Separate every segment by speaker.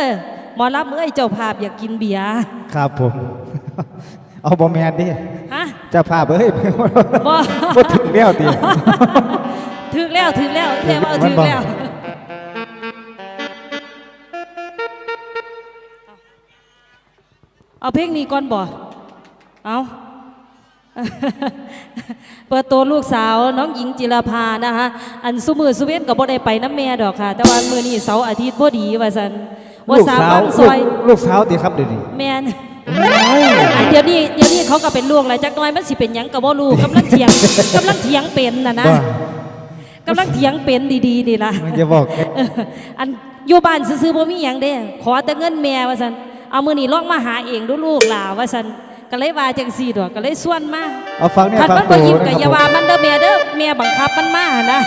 Speaker 1: เออหมอรับเอ้ยเจ้าภาพอยากกินเบียร์
Speaker 2: ครับผม เอาบอแมนดิ
Speaker 1: ฮะ
Speaker 2: เจะพาพเอ้ย
Speaker 1: บ่
Speaker 2: บ่ถึงแล้วติ
Speaker 1: ถึกแล้วถึกแล้วเทว่า
Speaker 2: มั
Speaker 1: ถึ
Speaker 2: น
Speaker 1: ก
Speaker 2: บ่
Speaker 1: แล้วเอาเพลงนี้ก่อนบ่เอาเปิดตัวลูกสาวน้องหญิงจิรภานะคะอันสุมือสุเวนกับบ่ได้ไปน้ำแม่ดอกค่ะ แต่ว่ามือนี้เสาร์อาทิตย์บ่ดีว่าซั่น ว่า
Speaker 2: ลูก
Speaker 1: สา
Speaker 2: สาว
Speaker 1: บ้างซอย
Speaker 2: ลูกลูกสาวติครับเดี๋ยวนี้
Speaker 1: แม่นอันเดี๋ยวนี้เดี๋ยวนี้เขาก็เป็นลูกอะไรจักหน้อยมันสิเป็นหยังก็บ่รู้กำลังเถียงกำลังเถียงเป็นน่ะนะ
Speaker 2: ว่ากำ
Speaker 1: ลังเถียงเป็นดีๆนี่ล่ะ
Speaker 2: มันจะบอกแก
Speaker 1: เอออันอยู่บ้านซื่อๆบ่มีหยังเด้ ขอแต่เงินแม่ว่าซั่นเอามื้อนี้ลองมาหาเองดูลูกหล่าว่าซั่นก็เลยว่าจังซี่ดอกก็เลยส่วนมา
Speaker 2: เอาฟังเนี่ย
Speaker 1: คัน
Speaker 2: ฟัง
Speaker 1: มัน
Speaker 2: ตั
Speaker 1: บ่
Speaker 2: ว
Speaker 1: ยิ้ม
Speaker 2: นะ
Speaker 1: ก็
Speaker 2: ค
Speaker 1: อย่า
Speaker 2: รับ
Speaker 1: ว่ามันเด้อแม่เด้อแม่บังคับมันมานะ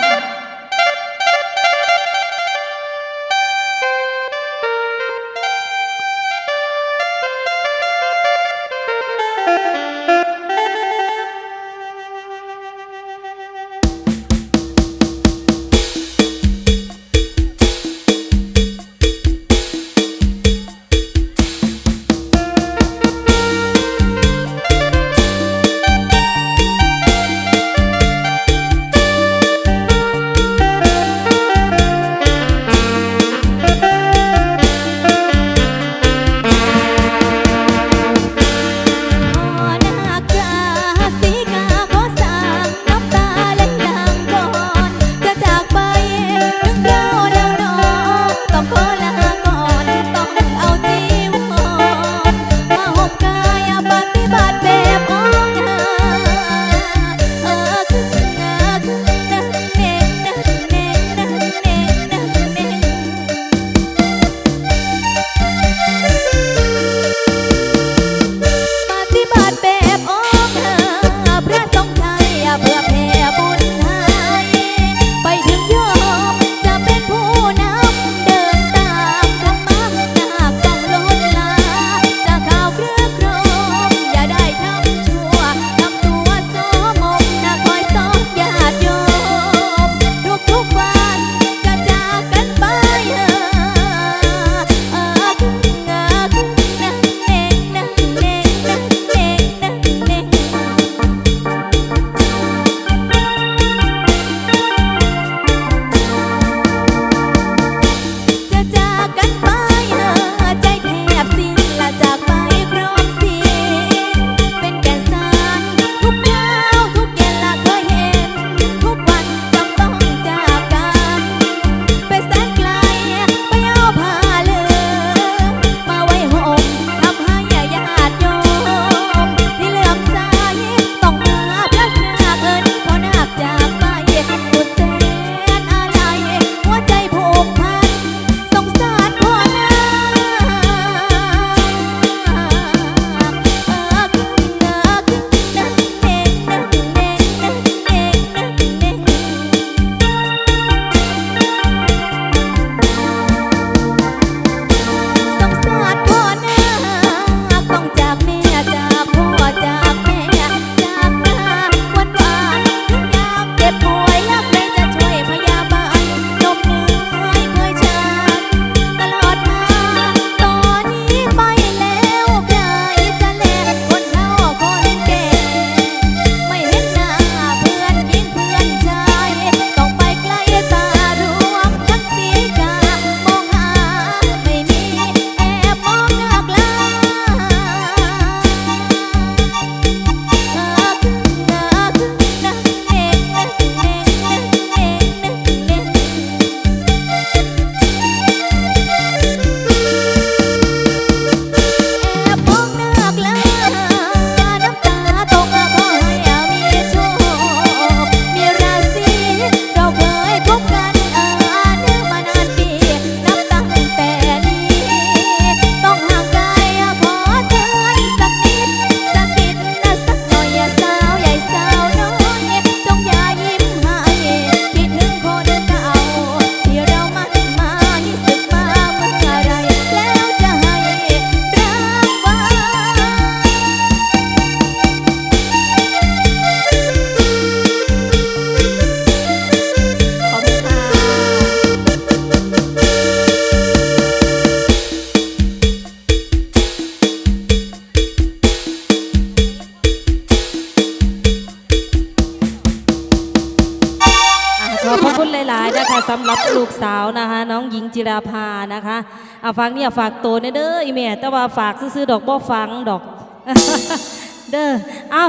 Speaker 1: สำหรับลูกสาวนะคะน้องหญิงจิราภานะคะเอาฟังเนี่ยฝากโตวเด้ออีแม่แต่ว่าฝากซื้อดอกบ่ฟังดอก เด้อเอา